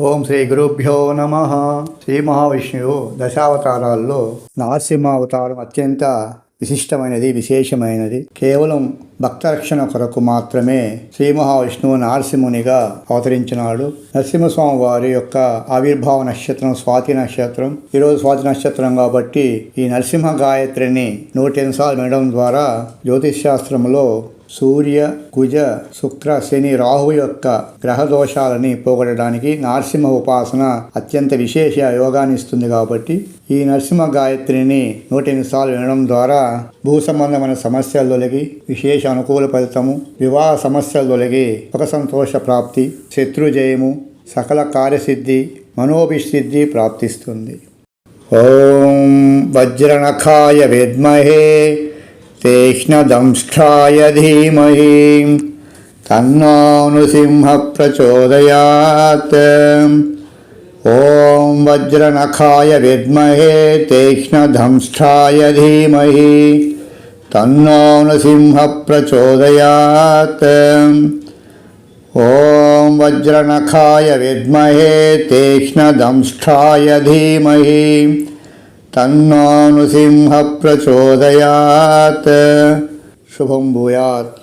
ఓం శ్రీ గురుభ్యో నమ. శ్రీ మహావిష్ణువు దశావతారాల్లో నరసింహావతారం అత్యంత విశిష్టమైనది విశేషమైనది. కేవలం భక్తరక్షణ కొరకు మాత్రమే శ్రీ మహావిష్ణువు నరసింహునిగా అవతరించినాడు. నరసింహస్వామి వారి యొక్క ఆవిర్భావ నక్షత్రం స్వాతి నక్షత్రం. ఈరోజు స్వాతి నక్షత్రం కాబట్టి ఈ నరసింహ గాయత్రిని నూట సార్లు వినడం ద్వారా జ్యోతిష్ శాస్త్రంలో సూర్య కుజ శుక్ర శని రాహు యొక్క గ్రహ దోషాలని పోగొట్టడానికి నరసింహ ఉపాసన అత్యంత విశేష యోగాన్ని ఇస్తుంది కాబట్టి ఈ నరసింహ గాయత్రిని నూట ఎనిమిది సార్లు వినడం ద్వారా భూ సంబంధమైన సమస్యలు తొలగి విశేష అనుకూల ఫలితము వివాహ సమస్యలు తొలగి సుఖ సంతోష ప్రాప్తి శత్రు జయము సకల కార్యసిద్ధి మనోభిసిద్ధి ప్రాప్తిస్తుంది. ఓం వజ్రనఖాయ విద్మహే తీక్ష్ణదంష్ట్రాయ ధీమహి తన్నో నృసింహ ప్రచోదయాత్ ఓం వజ్రనఖాయ విద్మహే తీక్ష్ణదంష్ట్రాయ ధీమహి. తన్నో నృసింహ ప్రచోదయాత్ ఓం వజ్రనఖాయ విద్మహే తీక్ష్ణదంష్ట్రాయ ధీమహి తన్నో నృసింహ ప్రచోదయాత్ శుభం భూయాత్